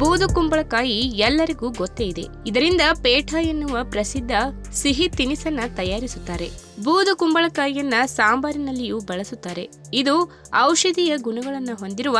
ಬೂದು ಕುಂಬಳಕಾಯಿ ಎಲ್ಲರಿಗೂ ಗೊತ್ತೇ ಇದೆ. ಇದರಿಂದ ಪೇಠ ಎನ್ನುವ ಪ್ರಸಿದ್ಧ ಸಿಹಿ ತಿನಿಸನ್ನ ತಯಾರಿಸುತ್ತಾರೆ. ಬೂದು ಕುಂಬಳಕಾಯಿಯನ್ನ ಸಾಂಬಾರಿನಲ್ಲಿಯೂ ಬಳಸುತ್ತಾರೆ. ಇದು ಔಷಧೀಯ ಗುಣಗಳನ್ನು ಹೊಂದಿರುವ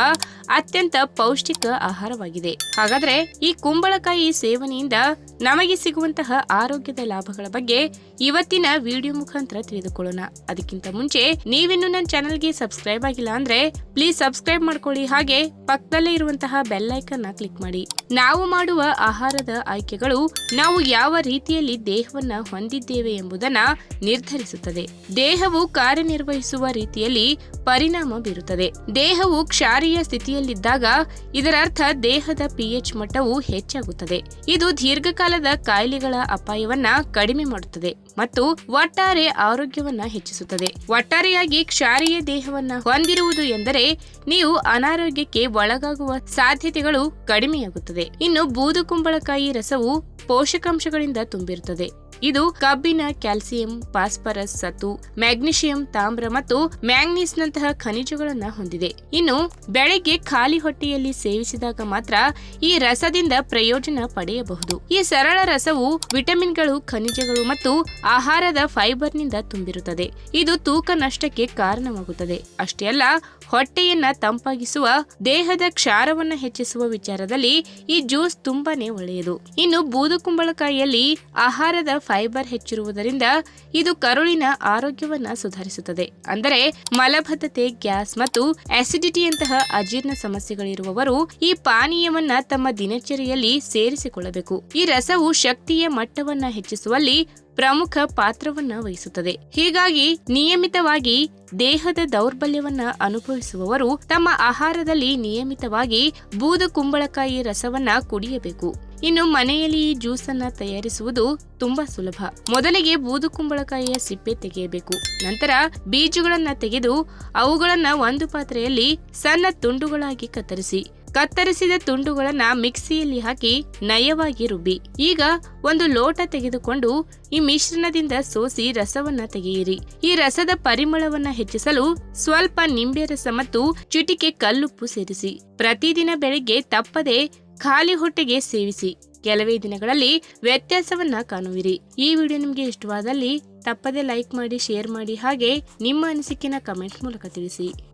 ಅತ್ಯಂತ ಪೌಷ್ಟಿಕ ಆಹಾರವಾಗಿದೆ. ಹಾಗಾದ್ರೆ ಈ ಕುಂಬಳಕಾಯಿ ಸೇವನೆಯಿಂದ ನಮಗೆ ಸಿಗುವಂತಹ ಆರೋಗ್ಯದ ಲಾಭಗಳ ಬಗ್ಗೆ ಇವತ್ತಿನ ವಿಡಿಯೋ ಮುಖಾಂತರ ತಿಳಿದುಕೊಳ್ಳೋಣ. ಅದಕ್ಕಿಂತ ಮುಂಚೆ ನೀವಿನ್ನು ನನ್ನ ಚಾನೆಲ್ಗೆ ಸಬ್ಸ್ಕ್ರೈಬ್ ಆಗಿಲ್ಲ ಅಂದ್ರೆ ಪ್ಲೀಸ್ ಸಬ್ಸ್ಕ್ರೈಬ್ ಮಾಡ್ಕೊಳ್ಳಿ. ಹಾಗೆ ಪಕ್ಕದಲ್ಲೇ ಇರುವಂತಹ ಬೆಲ್ ಐಕನ್ನ ಕ್ಲಿಕ್ ಮಾಡಿ. ನಾವು ಮಾಡುವ ಆಹಾರದ ಆಯ್ಕೆಗಳು ನಾವು ಯಾವ ರೀತಿಯಲ್ಲಿ ದೇಹವನ್ನು ಹೊಂದಿದ್ದೇವೆ ಎಂಬುದನ್ನ ನಿರ್ಧರಿಸುತ್ತದೆ. ದೇಹವು ಕಾರ್ಯನಿರ್ವಹಿಸುವ ರೀತಿಯಲ್ಲಿ ಪರಿಣಾಮ ಬೀರುತ್ತದೆ. ದೇಹವು ಕ್ಷಾರೀಯ ಸ್ಥಿತಿಯಲ್ಲಿದ್ದಾಗ ಇದರರ್ಥ ದೇಹದ ಪಿಎಚ್ ಮಟ್ಟವು ಹೆಚ್ಚಾಗುತ್ತದೆ. ಇದು ದೀರ್ಘಕಾಲದ ಕಾಯಿಲೆಗಳ ಅಪಾಯವನ್ನ ಕಡಿಮೆ ಮಾಡುತ್ತದೆ ಮತ್ತು ಒಟ್ಟಾರೆ ಆರೋಗ್ಯವನ್ನ ಹೆಚ್ಚಿಸುತ್ತದೆ. ಒಟ್ಟಾರೆಯಾಗಿ ಕ್ಷಾರೀಯ ದೇಹವನ್ನ ಹೊಂದಿರುವುದು ಎಂದರೆ ನೀವು ಅನಾರೋಗ್ಯಕ್ಕೆ ಒಳಗಾಗುವ ಸಾಧ್ಯತೆಗಳು ಕಡಿಮೆಯಾಗುತ್ತದೆ. ಇನ್ನು ಬೂದು ಕುಂಬಳಕಾಯಿ ರಸವು ಪೋಷಕಾಂಶಗಳಿಂದ ತುಂಬಿರುತ್ತದೆ. ಇದು ಕಬ್ಬಿನ, ಕ್ಯಾಲ್ಸಿಯಂ, ಫಾಸ್ಫರಸ್ ಸತು ಮ್ಯಾಗ್ನೀಷಿಯಂ, ತಾಮ್ರ ಮತ್ತು ಮ್ಯಾಂಗ್ನೀಸ್ ನಂತಹ ಖನಿಜಗಳನ್ನ ಹೊಂದಿದೆ. ಇನ್ನು ಬೆಳಗ್ಗೆ ಖಾಲಿ ಹೊಟ್ಟೆಯಲ್ಲಿ ಸೇವಿಸಿದಾಗ ಮಾತ್ರ ಈ ರಸದಿಂದ ಪ್ರಯೋಜನ ಪಡೆಯಬಹುದು. ಈ ಸರಳ ರಸವು ವಿಟಮಿನ್ಗಳು, ಖನಿಜಗಳು ಮತ್ತು ಆಹಾರದ ಫೈಬರ್ನಿಂದ ತುಂಬಿರುತ್ತದೆ. ಇದು ತೂಕ ನಷ್ಟಕ್ಕೆ ಕಾರಣವಾಗುತ್ತದೆ. ಅಷ್ಟೇ ಅಲ್ಲ, ಹೊಟ್ಟೆಯನ್ನ ತಂಪಾಗಿಸುವ, ದೇಹದ ಕ್ಷಾರವನ್ನು ಹೆಚ್ಚಿಸುವ ವಿಚಾರದಲ್ಲಿ ಈ ಜ್ಯೂಸ್ ತುಂಬಾನೇ ಒಳ್ಳೆಯದು. ಇನ್ನು ಬೂದು ಕುಂಬಳಕಾಯಿಯಲ್ಲಿ ಆಹಾರದ ಫೈಬರ್ ಹೆಚ್ಚಿರುವುದರಿಂದ ಇದು ಕರುಳಿನ ಆರೋಗ್ಯವನ್ನು ಸುಧಾರಿಸುತ್ತದೆ. ಅಂದರೆ ಮಲಬದ್ಧತೆ, ಗ್ಯಾಸ್ ಮತ್ತು ಅಸಿಡಿಟಿಯಂತಹ ಅಜೀರ್ಣ ಸಮಸ್ಯೆಗಳಿರುವವರು ಈ ಪಾನೀಯವನ್ನ ತಮ್ಮ ದಿನಚರಿಯಲ್ಲಿ ಸೇರಿಸಿಕೊಳ್ಳಬೇಕು. ಈ ರಸವು ಶಕ್ತಿಯ ಮಟ್ಟವನ್ನ ಹೆಚ್ಚಿಸುವಲ್ಲಿ ಪ್ರಮುಖ ಪಾತ್ರವನ್ನ ವಹಿಸುತ್ತದೆ. ಹೀಗಾಗಿ ನಿಯಮಿತವಾಗಿ ದೇಹದ ದೌರ್ಬಲ್ಯವನ್ನ ಅನುಭವಿಸುವವರು ತಮ್ಮ ಆಹಾರದಲ್ಲಿ ನಿಯಮಿತವಾಗಿ ಬೂದು ಕುಂಬಳಕಾಯಿ ರಸವನ್ನ ಕುಡಿಯಬೇಕು. ಇನ್ನು ಮನೆಯಲ್ಲಿ ಈ ಜ್ಯೂಸ್ ಅನ್ನ ತಯಾರಿಸುವುದು ತುಂಬಾ ಸುಲಭ. ಮೊದಲಿಗೆ ಬೂದು ಕುಂಬಳಕಾಯಿಯ ಸಿಪ್ಪೆ ತೆಗೆಯಬೇಕು. ನಂತರ ಬೀಜಗಳನ್ನ ತೆಗೆದು ಅವುಗಳನ್ನ ಒಂದು ಪಾತ್ರೆಯಲ್ಲಿ ಸಣ್ಣ ತುಂಡುಗಳಾಗಿ ಕತ್ತರಿಸಿ, ಕತ್ತರಿಸಿದ ತುಂಡುಗಳನ್ನ ಮಿಕ್ಸಿಯಲ್ಲಿ ಹಾಕಿ ನಯವಾಗಿ ರುಬ್ಬಿ. ಈಗ ಒಂದು ಲೋಟ ತೆಗೆದುಕೊಂಡು ಈ ಮಿಶ್ರಣದಿಂದ ಸೋಸಿ ರಸವನ್ನ ತೆಗೆಯಿರಿ. ಈ ರಸದ ಪರಿಮಳವನ್ನ ಹೆಚ್ಚಿಸಲು ಸ್ವಲ್ಪ ನಿಂಬೆ ರಸ ಮತ್ತು ಚಿಟಿಕೆ ಕಲ್ಲುಪ್ಪು ಸೇರಿಸಿ. ಪ್ರತಿದಿನ ಬೆಳಿಗ್ಗೆ ತಪ್ಪದೆ ಖಾಲಿ ಹೊಟ್ಟೆಗೆ ಸೇವಿಸಿ ಕೆಲವೇ ದಿನಗಳಲ್ಲಿ ವ್ಯತ್ಯಾಸವನ್ನ ಕಾಣುವಿರಿ. ಈ ವಿಡಿಯೋ ನಿಮಗೆ ಇಷ್ಟವಾದಲ್ಲಿ ತಪ್ಪದೆ ಲೈಕ್ ಮಾಡಿ ಶೇರ್ ಮಾಡಿ ಹಾಗೆ ನಿಮ್ಮ ಅನಿಸಿಕೆನ ಕಮೆಂಟ್ ಮೂಲಕ ತಿಳಿಸಿ.